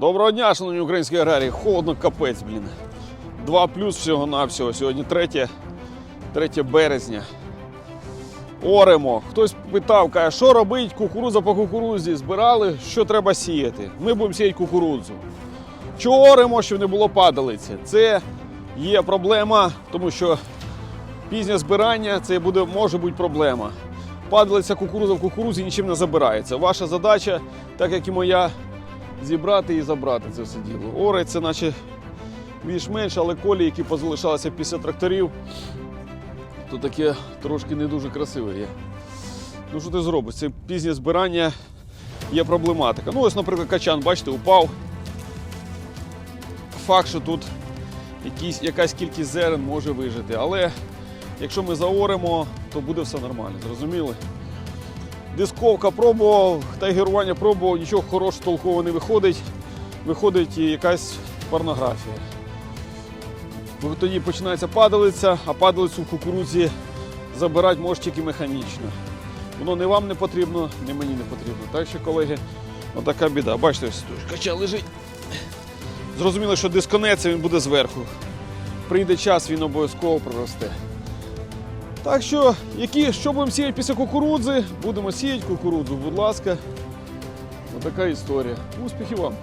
Доброго дня, шановні українські аграрії. Холодно капець, блін. 2 плюс всього-навсього. Сьогодні 3, 3 березня. Оремо. Хтось питав, каже, що робить кукурудза по кукурудзі? Збирали, що треба сіяти. Ми будемо сіяти кукурудзу. Чого оремо, щоб не було падалиці? Це є проблема, тому що пізнє збирання це буде, може бути проблема. Падалиця кукурудза в кукурудзі нічим не забирається. Ваша задача, так як і моя, зібрати і забрати це все діло. Ори це наче більш-менш, але колії, які позалишалися після тракторів, то таке трошки не дуже красиве є. Ну що ти зробиш? Це пізнє збирання є проблематика. Ну ось, наприклад, качан, бачите, упав. Факт, що тут якісь, якась кількість зерен може вижити. Але якщо ми заоремо, то буде все нормально, зрозуміли? Дисковка пробував, тайгерування пробував, нічого хорошого толкового не виходить. Виходить і якась порнографія. Тоді починається падалиця, а падалицю в кукурудзі забирати може тільки механічно. Воно не вам не потрібно, ні мені не потрібно. Так що, колеги, отака біда. Бачите, кача лежить. Зрозуміло, що дисконеться він буде зверху. Прийде час, він обов'язково проросте. Так що, які, що будемо сіяти після кукурудзи? Будемо сіяти кукурудзу, будь ласка. Отака історія. Успіхів вам!